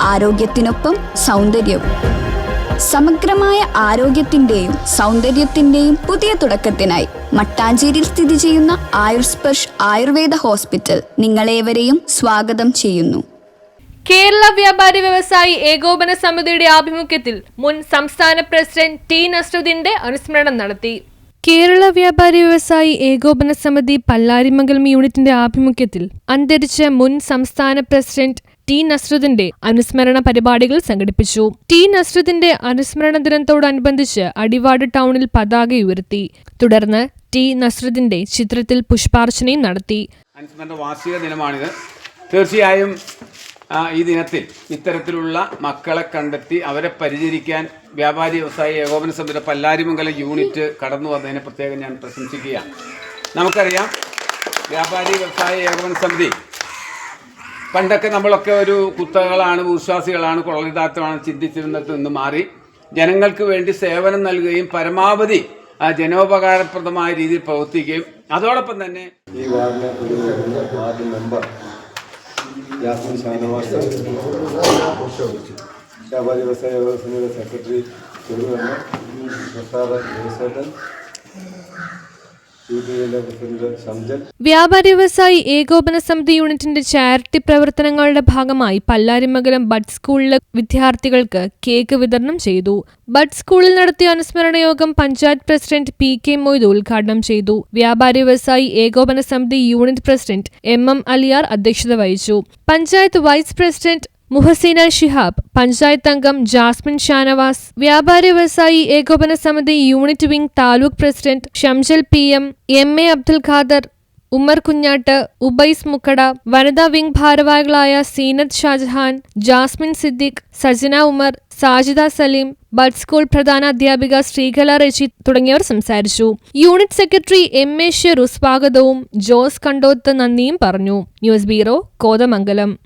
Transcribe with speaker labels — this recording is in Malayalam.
Speaker 1: ആരോഗ്യത്തിനൊപ്പം സൗന്ദര്യവും. സമഗ്രമായ ആരോഗ്യത്തിന്റെയും സൗന്ദര്യത്തിന്റെയും പുതിയ തുടക്കത്തിനായി മട്ടാഞ്ചേരിയിൽ സ്ഥിതി ചെയ്യുന്ന ആയുർസ്പർഷ് ആയുർവേദ ഹോസ്പിറ്റൽ നിങ്ങളേവരെയും സ്വാഗതം ചെയ്യുന്നു.
Speaker 2: കേരള വ്യാപാരി വ്യവസായി ഏകോപന സമിതിയുടെ ആഭിമുഖ്യത്തിൽ മുൻ സംസ്ഥാന പ്രസിഡന്റ് ടി നസ്രുദ്ദീന്റെ അനുസ്മരണം നടത്തി. കേരള വ്യാപാരി വ്യവസായി ഏകോപന സമിതി പല്ലാരിമംഗലം യൂണിറ്റിന്റെ ആഭിമുഖ്യത്തിൽ അന്തരിച്ച മുൻ സംസ്ഥാന പ്രസിഡന്റ് ടി നസ്രദിന്റെ അനുസ്മരണ പരിപാടികൾ സംഘടിപ്പിച്ചു. ടി നസ്രദിന്റെ അനുസ്മരണ ദിനത്തോടനുബന്ധിച്ച് അടിവാട് ടൗണിൽ പതാക ഉയർത്തി. തുടർന്ന് ടി നസ്രദിന്റെ ചിത്രത്തിൽ പുഷ്പാർച്ചനയും നടത്തി.
Speaker 3: അനുസ്മരണ വാർഷിക ദിനമാണിത്. തീർച്ചയായും ഈ ദിനത്തിൽ ഇത്തരത്തിലുള്ള മക്കളെ കണ്ടെത്തി അവരെ പരിചരിക്കാൻ വ്യാപാരി വ്യവസായി ഏകോപന സമിതിയുടെ പല്ലാരിമംഗലം യൂണിറ്റ് കടന്നു വന്നതിനെ പ്രത്യേകം ഞാൻ പ്രശംസിക്കുകയാണ്. നമുക്കറിയാം വ്യാപാരി വ്യവസായ ഏകോപന സമിതി പണ്ടൊക്കെ നമ്മളൊക്കെ ഒരു കുത്തകളാണ് വിശ്വാസികളാണ് കൊള്ളരുതാത്തമാണ് ചിന്തിച്ചിരുന്നത് നിന്ന് മാറി. ജനങ്ങൾക്ക് വേണ്ടി സേവനം നൽകുകയും പരമാവധി ജനോപകാരപ്രദമായ രീതിയിൽ പ്രവർത്തിക്കുകയും അതോടൊപ്പം തന്നെ
Speaker 4: ഈ വാർഡിലെ ഒരു വാർഡ് മെമ്പർ സെക്രട്ടറി പ്രസാദ്
Speaker 2: വ്യാപാരി വ്യവസായി ഏകോപന സമിതി യൂണിറ്റിന്റെ ചാരിറ്റി പ്രവർത്തനങ്ങളുടെ ഭാഗമായി പല്ലാരിമംഗലം ബഡ് സ്കൂളിലെ വിദ്യാർത്ഥികൾക്ക് കേക്ക് വിതരണം ചെയ്തു. ബഡ് സ്കൂളിൽ നടത്തിയ അനുസ്മരണ യോഗം panchayat president P K Moidu ഉദ്ഘാടനം ചെയ്തു. വ്യാപാരി വ്യവസായി ഏകോപന സമിതി unit president M M Aliyar അധ്യക്ഷത വഹിച്ചു. പഞ്ചായത്ത് വൈസ് പ്രസിഡന്റ് മുഹസീന ഷിഹാബ് പഞ്ചായത്ത് അംഗം ജാസ്മിൻ ഷാനവാസ് വ്യാപാരി വ്യവസായി ഏകോപന സമിതി unit wing taluk president Shamjal P M M A Abdul Khader Ummer Kunhatt Ubais Mukkada വനിതാ വിംഗ് ഭാരവാഹികളായ സീനത്ത് ഷാജഹാൻ ജാസ്മിൻ സിദ്ദിഖ് സജന ഉമർ സാജിദ സലീം ബഡ് സ്കൂൾ പ്രധാന അധ്യാപിക ശ്രീകല റെജി തുടങ്ങിയവർ സംസാരിച്ചു. Unit secretary M A Sheru സ്വാഗതവും ജോസ് കണ്ടോത്ത് നന്ദിയും പറഞ്ഞു. News bureau Kothamangalam.